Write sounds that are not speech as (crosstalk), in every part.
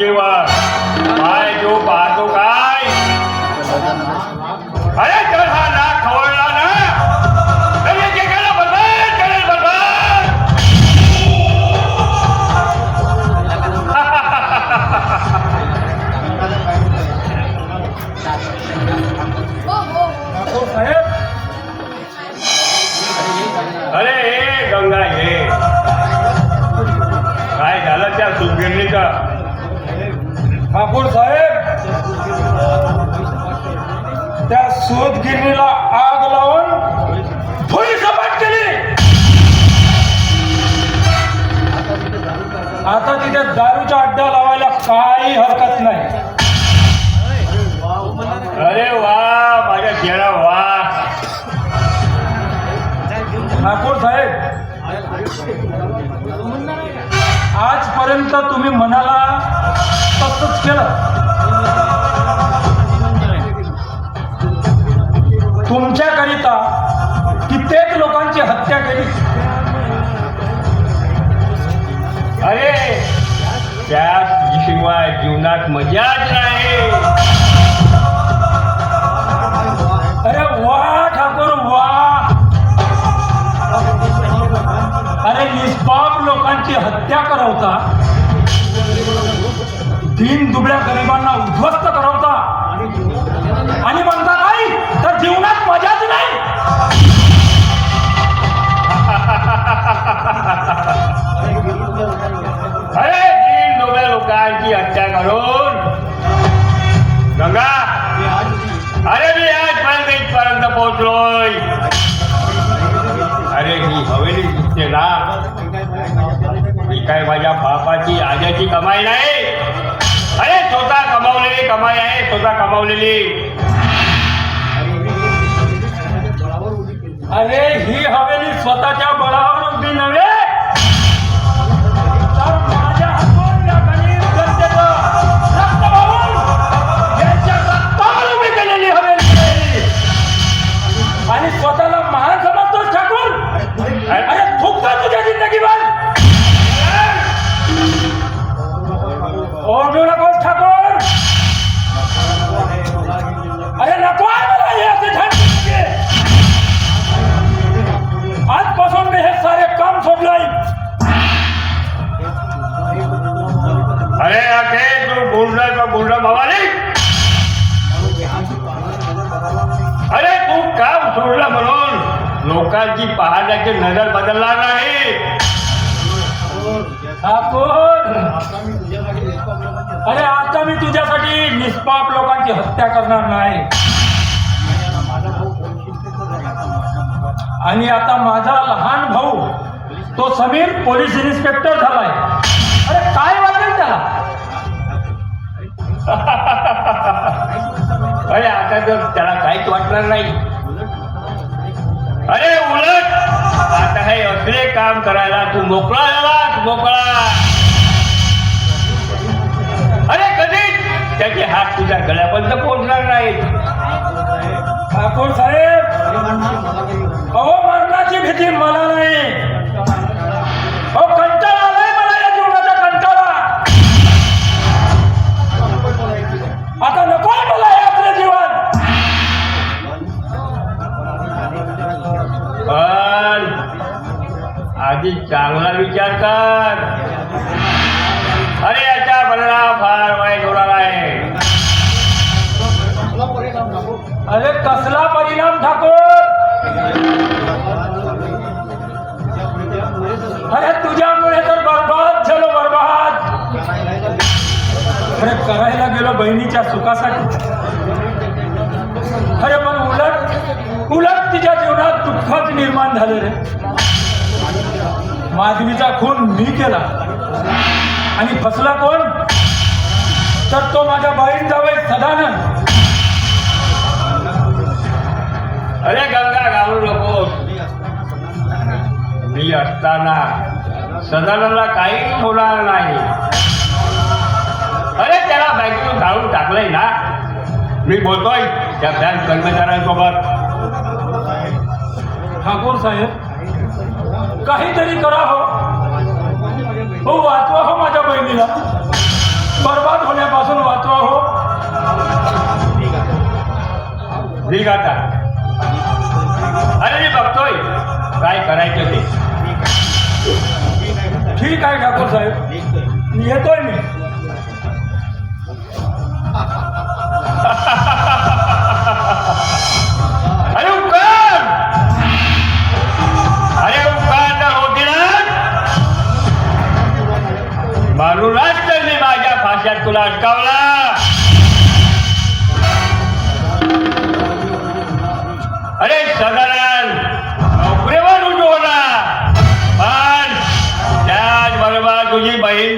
शक्तीवर काय जो पाहतो काय? अरे तर हा नाक खवळला ना. अरे हे गंगा हे. काय झालं त्या सुगिरणीचं ठाकूर साहेब त्या सूतगिरणीला आग लावून भुई सपाट केली. आता तिथे दारूचा अड्डा लावायला काही हरकत नाही. अरे वा माझ्या चेहरा वा. ठाकूर साहेब आजपर्यंत तुम्ही मनाला तसंच केलं. तुमच्याकरिता कित्येक लोकांची हत्या केली. अरे त्याशिवाय जीवनात मजाच नाही. निष्पाप हत्या करवता तीन दुबळ्या गरिबांना उद्ध्वस्त करवता. आणि म्हणता नाही तर जीवनात मजाच नाही. अरे तीन डोब्या लोकांची हत्या करून गंगा अरे मी आज पर्यंत पोहोचलोय. अरे ही हवेली दिसते ना. ही काय माझ्या बापाची आज्याची कमाई नाही. अरे स्वतः कमावलेली कमाई आहे स्वतः कमावलेली. अरे ही हवेली स्वतःच्या बळावर म्हणून पाहण्याची नजर बदलणार नाही अरे आता मी तुझ्यासाठी निष्पाप लोकांची हत्या करणार नाही. आणि आता माझा लहान भाऊ तो समीर पोलीस इन्स्पेक्टर झालाय. अरे काय वाटेल त्याला? (laughs) अरे आता जर त्याला काहीच वाटणार नाही काम करायला तू मोकळा झाला मोकळा. अरे कधीच? त्याचे हात तुझ्या गळ्यापर्यंत पोहोचणार नाही ठाकूर साहेब आधी चांगला विचार कर. अरे याचा परिणाम फार वाईट होणार आहे. अरे कसला परिणाम ठाकूर? अरे तुझ्यामुळे तर बर्बाद झालो बर्बाद. अरे करायला गेलो बहिणीच्या सुखासाठी. अरे पण उलट उलट तिच्या जीवनात दुःखच निर्माण झालं रे. माधवीचा खून मी केला. आणि फसला कोण? तर तो माझ्या बहीण जावई सदानंद. अरे गंगा घालू नको. मी असताना सदानंदला काही होणार नाही. अरे त्याला बँकेतून घालून टाकलंय ना. मी बोलतोय त्या बँक कर्मचाऱ्यांसोबत. ठाकूर साहेब काहीतरी करा हो. हो वाचवा हो माझ्या बहिणीला. बर्बाद होण्यापासून वाचवा हो. ठीक अरे मी बघतोय. काय करायचं ते? ठीक आहे ठाकूर साहेब. येतोय मी.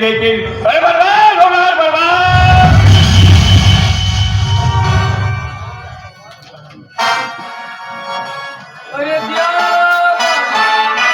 पण